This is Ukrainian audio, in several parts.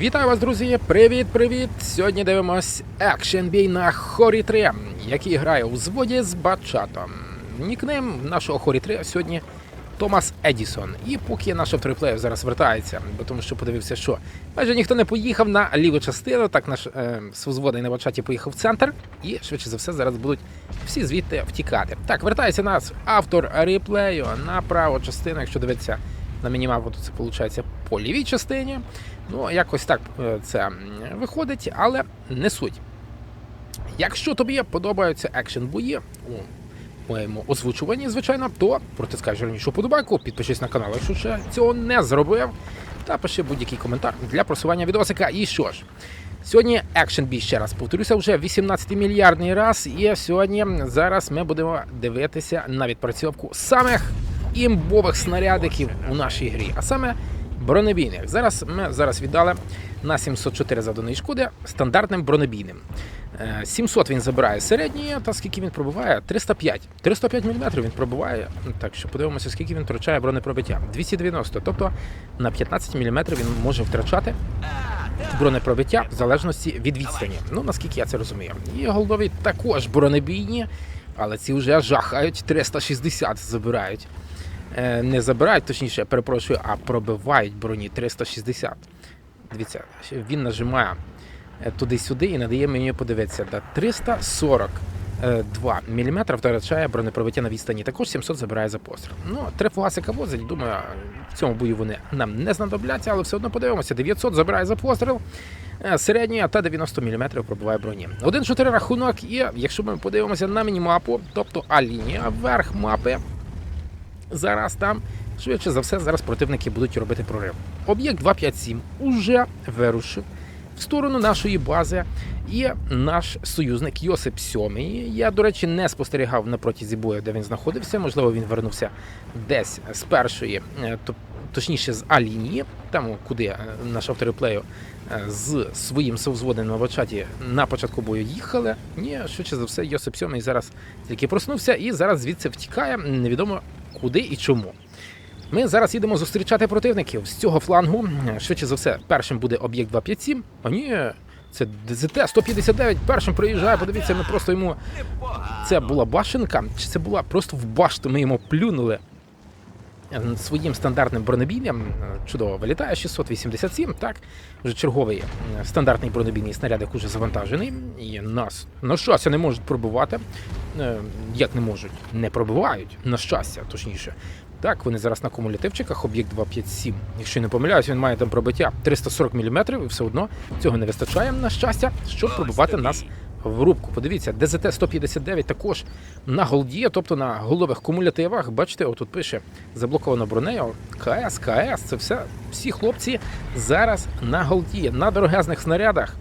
Вітаю вас, друзі! Привіт-привіт! Сьогодні дивимось екшен бій на Хорі 3, який грає у зводі з Бачатом. Нікнейм нашого Хорі 3 сьогодні Томас Едісон. І поки наш автореплеєр зараз вертається, бо тому що подивився, що майже ніхто не поїхав на ліву частину, так наш е, свозводний на Бачаті поїхав в центр, і швидше за все зараз будуть всі звідти втікати. Так, вертається нас автор реплею на праву частину, якщо дивитися на мінімапу, то це виходить по лівій частині. Ну, якось так е, це виходить, але не суть. Якщо тобі подобаються екшен бої у моєму озвучуванні, звичайно, то протискай жирнішу подобайку, підпишись на канал, якщо ще цього не зробив, та пиши будь-який коментар для просування відосика. І що ж, сьогодні екшен бій ще раз повторюся вже 18 мільярдний раз. І сьогодні зараз ми будемо дивитися на відпрацьовку самих імбових снарядиків у нашій грі, а саме бронебійних. Зараз ми зараз віддали на 704 завданої шкоди стандартним бронебійним. Е, 700 він забирає середньої, та скільки він пробиває? 305. 305 мм він пробиває. Так що подивимося, скільки він втрачає бронепробиття. 290. Тобто на 15 мм він може втрачати бронепробиття в залежності від відстані. Ну наскільки я це розумію. І голдові також бронебійні, але ці вже жахають 360 забирають. Е, Не забирають, точніше, перепрошую, а пробивають броні 360. Дивіться, він нажимає е, туди-сюди і надає мені подивитися. Да, 342 мм втрачає бронепробиття на відстані. Також 700 забирає за постріл. Ну, три фугасика возить. Думаю, в цьому бою вони нам не знадобляться, але все одно подивимося. 900 забирає за постріл. Е, Середній та 90 мм пробиває броні. 1-4 рахунок, і якщо ми подивимося на мінімапу, тобто А-лінія, верх мапи, зараз там, швидше за все, зараз противники будуть робити прорив. Об'єкт 257 уже вирушив в сторону нашої бази. І наш союзник Йосип Сьомий. Я, до речі, не спостерігав на протязі бою, де він знаходився. Можливо, він вернувся десь з першої, е, то- точніше з А-лінії, там куди е, наш автореплею е, з своїм совзводним на чаті на початку бою їхали. Ні, швидше за все, Йосип Сьомий зараз тільки проснувся і зараз звідси втікає. Невідомо куди і чому. Ми зараз їдемо зустрічати противників з цього флангу. Швидше за все, першим буде об'єкт 257. А ні, це ДЗТ 159 першим приїжджає. Подивіться, ми просто йому. Це була башенка, чи це була просто в башту? Ми йому плюнули своїм стандартним бронебійням. Е, Чудово вилітає 687, так. Вже черговий стандартний бронебійний снарядик уже завантажений. І нас, на щастя, не можуть пробивати. Е, Як не можуть? Не пробивають, на щастя, точніше. Так, вони зараз на кумулятивчиках, об'єкт 257. Якщо я не помиляюсь, він має там пробиття 340 мм, і все одно цього не вистачає, на щастя, щоб пробивати нас в рубку. Подивіться, ДЗТ 159 також на голді, тобто на голових кумулятивах. Бачите, отут пише заблоковано бронею. КС, КС, це все. Всі хлопці зараз на голді, на дорогезних снарядах.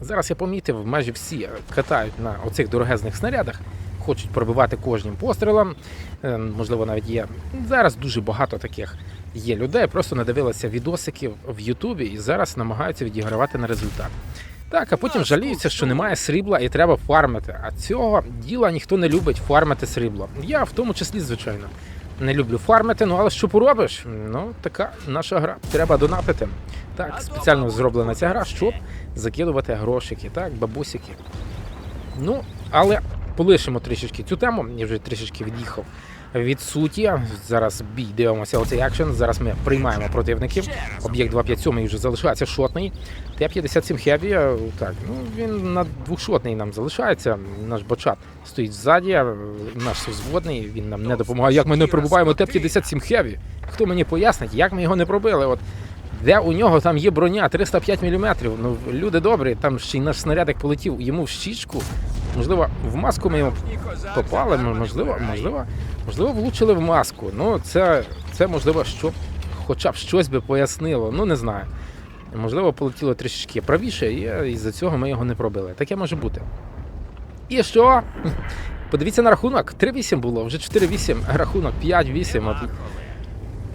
Зараз я помітив, майже всі катають на оцих дорогезних снарядах, хочуть пробивати кожним пострілом. Е, Можливо, навіть є зараз дуже багато таких є людей, просто надивилися відосиків в Ютубі і зараз намагаються відігравати на результат. Так, а потім жаліються, що немає срібла і треба фармити. А цього діла ніхто не любить фармити срібло. Я в тому числі, звичайно, не люблю фармити, ну але що поробиш? Ну, така наша гра. Треба донапити. Так, спеціально зроблена ця гра, щоб закидувати грошики, так, бабусики. Ну, але полишимо трішечки цю тему. Я вже трішечки від'їхав від. Зараз бій дивимося оцей екшен. Зараз ми приймаємо противників. Об'єкт 257 вже залишається шотний. Т-57 Heavy, так, ну він на двохшотний нам залишається. Наш бочат стоїть ззаді, наш зводний, він нам не допомагає. Як ми не пробуваємо Т-57 Heavy? Хто мені пояснить, як ми його не пробили? От де у нього там є броня 305 мм. Ну, люди добрі, там ще й наш снарядик полетів йому в щічку. Можливо, в маску ми йому попали, можливо, можливо, можливо, влучили в маску. Ну, це, це можливо, що хоча б щось би пояснило. Ну, не знаю. Можливо, полетіло трішечки правіше, і із-за цього ми його не пробили. Таке може бути. І що? Подивіться на рахунок. 3-8 було, вже 4-8, рахунок 5-8. От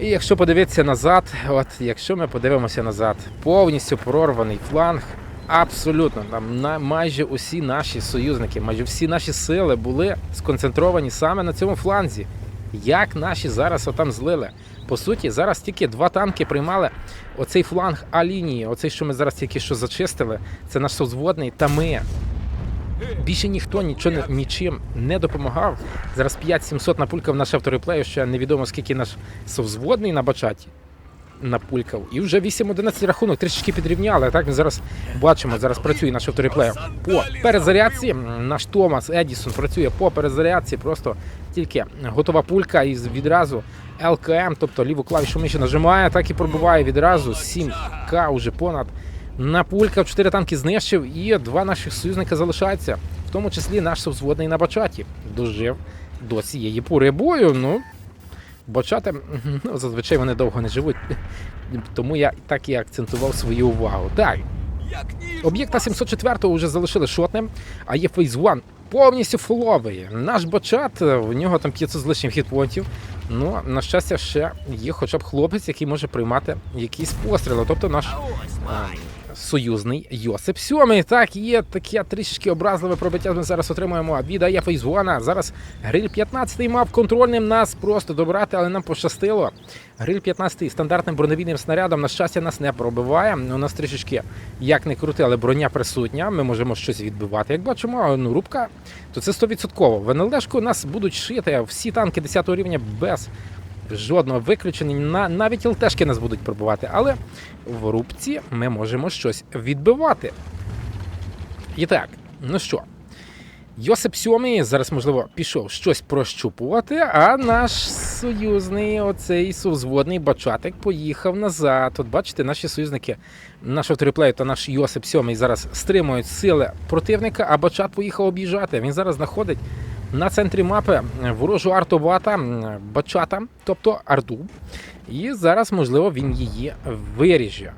і якщо подивитися назад, от якщо ми подивимося назад, повністю прорваний фланг, абсолютно там на майже усі наші союзники, майже всі наші сили були сконцентровані саме на цьому фланзі. Як наші зараз отам злили. По суті, зараз тільки два танки приймали оцей фланг А-лінії, оцей, що ми зараз тільки що зачистили, це наш созводний, та ми. Більше ніхто нічого нічим не допомагав. Зараз 5700 напулькав наш автореплею, ще невідомо скільки наш совзводний на бачаті напулькав. І вже 8-11 рахунок трішечки підрівняли. Так ми зараз бачимо, зараз працює наш автореплеєр по перезарядці. Наш Томас Едісон працює по перезарядці, просто тільки готова пулька і відразу ЛКМ, тобто ліву клавішу миші нажимає, так і пробиває відразу 7К уже понад. На пулька 4 танки знищив, і два наших союзника залишаються, в тому числі наш совзводний на бачаті. Дожив до цієї пори бою. Ну, бачати, ну, зазвичай вони довго не живуть. Тому я так і акцентував свою увагу. Так, об'єкта 704 вже залишили шотним, а є Phase One повністю фуловий. Наш бачат, в нього там 500 з лишнім хітпонтів. Ну, на щастя, ще є хоча б хлопець, який може приймати якісь постріли. Тобто наш союзний Йосип Сьомий. Так, є таке трішечки образливе пробиття. Ми зараз отримуємо від АЄ Фейзуана. Зараз гриль 15 мав контрольним нас просто добрати, але нам пощастило. Гриль 15 стандартним броневійним снарядом, на щастя, нас не пробиває. У нас трішечки як не крути, але броня присутня. Ми можемо щось відбивати. Як бачимо, ну рубка, то це 100%. В НЛДшку нас будуть шити всі танки 10 рівня без жодного виключення. На- Навіть ЛТшки нас будуть пробивати, але в рубці ми можемо щось відбивати. І так, ну що, Йосип Сьомий зараз, можливо, пішов щось прощупувати, а наш союзний, оцей совзводний бачатик, поїхав назад. От бачите, наші союзники, наш авториплей та наш Йосип Сьомий зараз стримують сили противника, а бачат поїхав об'їжджати. Він зараз знаходить на центрі мапи ворожу артовата бачата, тобто арту. І зараз, можливо, він її виріже.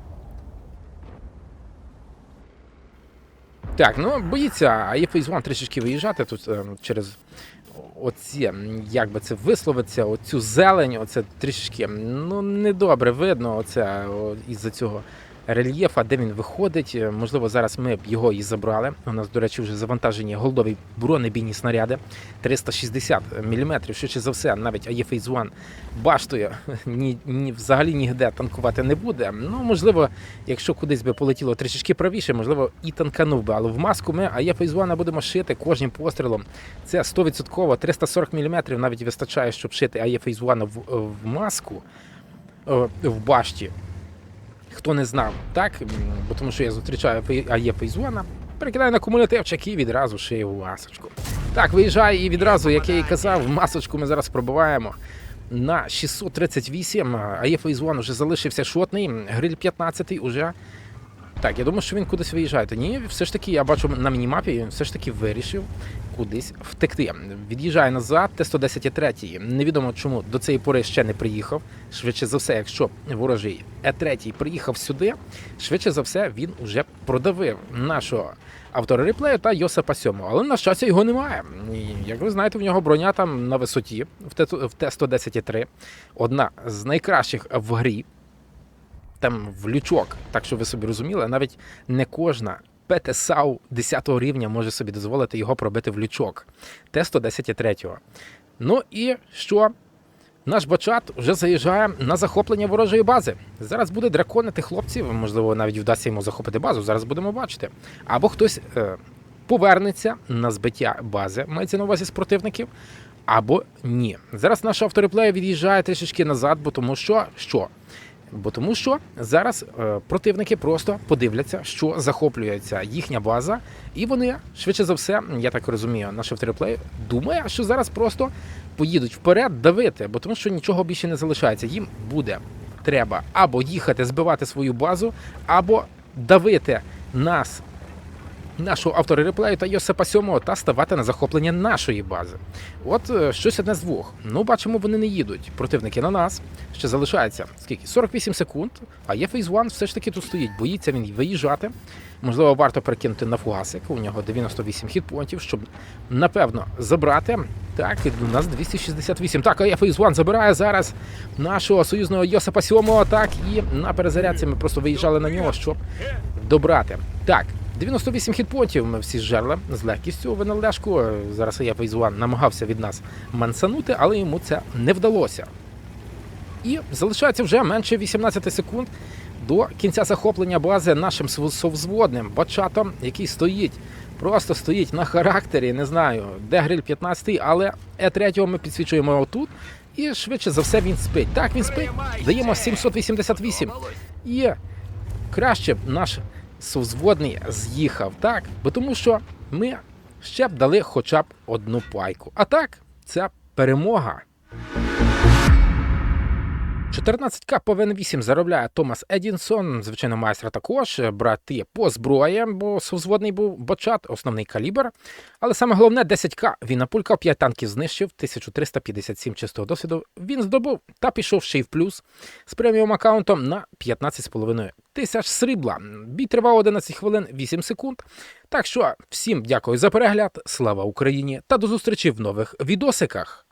Так, ну боїться, а One трішечки виїжджати тут е, через оці, як би це висловиться, оцю зелень, оце трішечки ну недобре видно, оце із-за цього рельєфа, де він виходить. Е, Можливо, зараз ми б його і забрали. У нас, до речі, вже завантажені голдові бронебійні снаряди 360 мм. Швидше за все, навіть AE Phase One баштою ні, ні, взагалі ніде танкувати не буде. Ну, можливо, якщо кудись би полетіло трішечки правіше, можливо, і танканув би. Але в маску ми AE Phase One будемо шити кожним пострілом. Це 100%, 340 мм навіть вистачає, щоб шити AE Phase One в, в маску е, в башті. Хто не знав, так? Бо тому що я зустрічаю АЄ Фейзона, перекидаю на кумулятивчик і відразу шию в масочку. Так, виїжджає і відразу, як я і казав, масочку ми зараз пробиваємо на 638. А є One вже залишився шотний, гриль 15 уже. Так, я думаю, що він кудись виїжджає. Та ні, все ж таки, я бачу на мінімапі, він все ж таки вирішив кудись втекти. Від'їжджає назад, Т-110 Невідомо чому до цієї пори ще не приїхав. Швидше за все, якщо ворожий Е3 приїхав сюди, швидше за все він уже продавив нашого автора реплею та Йосипа Сьомого. Але на щастя його немає. І, як ви знаєте, в нього броня там на висоті в Т- в Т-110 Одна з найкращих в грі там в лючок. Так що ви собі розуміли, навіть не кожна ПТСАУ 10 рівня може собі дозволити його пробити в лючок. Т-110 третього. Ну і що? Наш бачат вже заїжджає на захоплення ворожої бази. Зараз буде драконити хлопців, можливо, навіть вдасться йому захопити базу. Зараз будемо бачити. Або хтось е, повернеться на збиття бази, мається на увазі з противників, або ні. Зараз наш автореплей від'їжджає трішечки назад, бо тому що що? Бо тому що зараз е, противники просто подивляться, що захоплюється їхня база, і вони швидше за все, я так розумію, наш авториплей думає, що зараз просто поїдуть вперед давити, бо тому що нічого більше не залишається. Їм буде треба або їхати збивати свою базу, або давити нас. Нашого автора реплею та Йосипа Сьомого та ставати на захоплення нашої бази. От е, щось одне з двох. Ну, бачимо, вони не їдуть. Противники на нас. Ще залишається скільки? 48 секунд. А є Phase One все ж таки тут стоїть. Боїться він виїжджати. Можливо, варто перекинути на фугасик. У нього 98 хітпонтів, щоб напевно забрати. Так, у нас 268. Так, а Phase One забирає зараз нашого союзного Йосипа Сьомого. Так, і на перезарядці ми просто виїжджали на нього, щоб добрати. Так. 98 хітпотів ми всі зжерли з легкістю в НЛДшку. Зараз я Фейзуан намагався від нас мансанути, але йому це не вдалося. І залишається вже менше 18 секунд до кінця захоплення бази нашим совзводним бачатом, який стоїть, просто стоїть на характері. Не знаю, де гриль 15, але Е3 ми підсвічуємо отут. І швидше за все він спить. Так, він спить. Даємо 788. І краще б наш совзводний з'їхав, так? Бо тому що ми ще б дали хоча б одну пайку. А так, це перемога. 14к по ВН8 заробляє Томас Едінсон, звичайно, майстра також, брати по зброї, бо совзводний був бочат, основний калібр. Але саме головне 10к він напулькав 5 танків знищив, 1357 чистого досвіду він здобув та пішов ще й в плюс з преміум аккаунтом на 15,5 тисяч срібла. Бій тривав 11 хвилин 8 секунд. Так що всім дякую за перегляд, слава Україні та до зустрічі в нових відосиках.